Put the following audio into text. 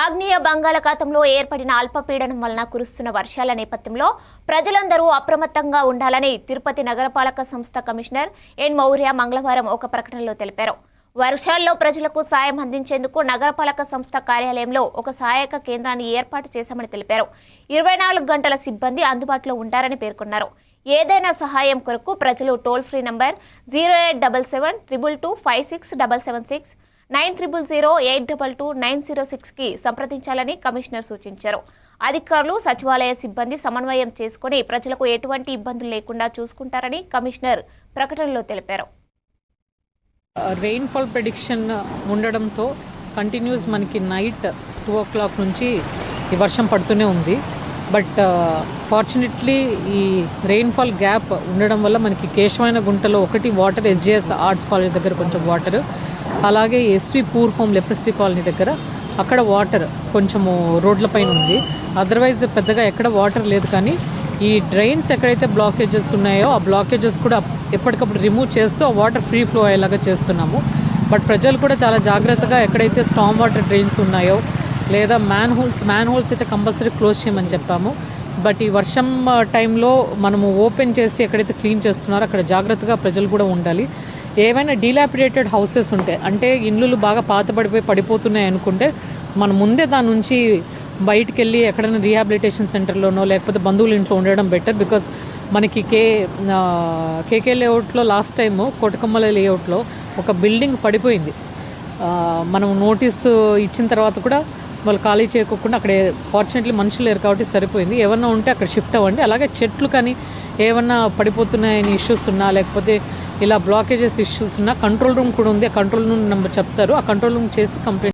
ఆగ్నేయ బంగాళాఖాతంలో ఏర్పడిన అల్పపీడనం వలన కురుస్తున్న వర్షాల నేపథ్యంలో ప్రజలందరూ అప్రమత్తంగా ఉండాలని తిరుపతి నగరపాలక సంస్థ కమిషనర్ ఎన్ మౌర్య మంగళవారం ఒక ప్రకటనలో తెలిపారు. వర్షాల్లో ప్రజలకు సాయం అందించేందుకు నగరపాలక సంస్థ కార్యాలయంలో ఒక సహాయక కేంద్రాన్ని ఏర్పాటు చేశామని తెలిపారు. ఇరవై నాలుగు గంటల సిబ్బంది అందుబాటులో ఉంటారని పేర్కొన్నారు. ఏదైనా సహాయం కొరకు ప్రజలు toll free number zero eight double seven triple two five six double seven six nine triple zero eight double two nine zero సిక్స్కి సంప్రదించాలని కమిషనర్ సూచించారు. అధికారులు సచివాలయ సిబ్బంది సమన్వయం చేసుకుని ప్రజలకు ఎటువంటి ఇబ్బందులు లేకుండా చూసుకుంటారని కమిషనర్ ప్రకటనలో తెలిపారు. రెయిన్ఫాల్ ప్రెడిక్షన్ ఉండడంతో కంటిన్యూస్ మనకి నైట్ టూ ఓ క్లాక్ నుంచి ఈ వర్షం పడుతూనే ఉంది. బట్ ఫార్చునేట్లీ uh, ఈ రెయిన్ఫాల్ గ్యాప్ ఉండడం వల్ల మనకి కేశమైన గుంటలో ఒకటి వాటర్ ఎస్జిఎస్ ఆర్ట్స్ కాలేజ్ దగ్గర కొంచెం వాటర్ అలాగే SV poor home leprosy colony దగ్గర అక్కడ వాటర్ కొంచెము రోడ్లపైన ఉంది. అదర్వైజ్ పెద్దగా ఎక్కడ వాటర్ లేదు కానీ ఈ డ్రైన్స్ ఎక్కడైతే బ్లాకేజెస్ ఉన్నాయో ఆ బ్లాకేజెస్ కూడా ఎప్పటికప్పుడు రిమూవ్ చేస్తూ ఆ వాటర్ ఫ్రీ ఫ్లో అయ్యేలాగా చేస్తున్నాము. బట్ ప్రజలు కూడా చాలా జాగ్రత్తగా ఎక్కడైతే స్టామ్ వాటర్ డ్రైన్స్ ఉన్నాయో లేదా మ్యాన్ హోల్స్ మ్యాన్ హోల్స్ అయితే కంపల్సరీ క్లోజ్ చేయమని చెప్పాము. బట్ ఈ వర్షం టైంలో మనము ఓపెన్ చేసి ఎక్కడైతే క్లీన్ చేస్తున్నారో అక్కడ జాగ్రత్తగా ప్రజలు కూడా ఉండాలి. ఏవైనా డీలాపిడేటెడ్ హౌసెస్ ఉంటే అంటే ఇండ్లు బాగా పాతబడిపోయి పడిపోతున్నాయి అనుకుంటే మనం ముందే దాని నుంచి బయటికి వెళ్ళి ఎక్కడైనా రీహాబిలిటేషన్ సెంటర్లోనో లేకపోతే బంధువుల ఇంట్లో ఉండడం బెటర్ బికాస్ మనకి కే కేకే లేఅవుట్లో లాస్ట్ టైం కోటకమ్మల లేఅవుట్లో ఒక బిల్డింగ్ పడిపోయింది. మనం నోటీస్ ఇచ్చిన తర్వాత కూడా వాళ్ళు ఖాళీ చేయకోకుండా అక్కడ ఫార్చునేట్లీ మనుషులు లేరు కాబట్టి సరిపోయింది. ఏమన్నా ఉంటే అక్కడ షిఫ్ట్ అవ్వండి. అలాగే చెట్లు కానీ ఏమన్నా పడిపోతున్నాయని ఇష్యూస్ ఉన్నా లేకపోతే ఇలా బ్లాకేజెస్ ఇష్యూస్ ఉన్నా కంట్రోల్ రూమ్ కూడా ఉంది. ఆ కంట్రోల్ రూమ్ నెంబర్ చెప్తారు. ఆ కంట్రోల్ రూమ్ చేసి కంప్లైంట్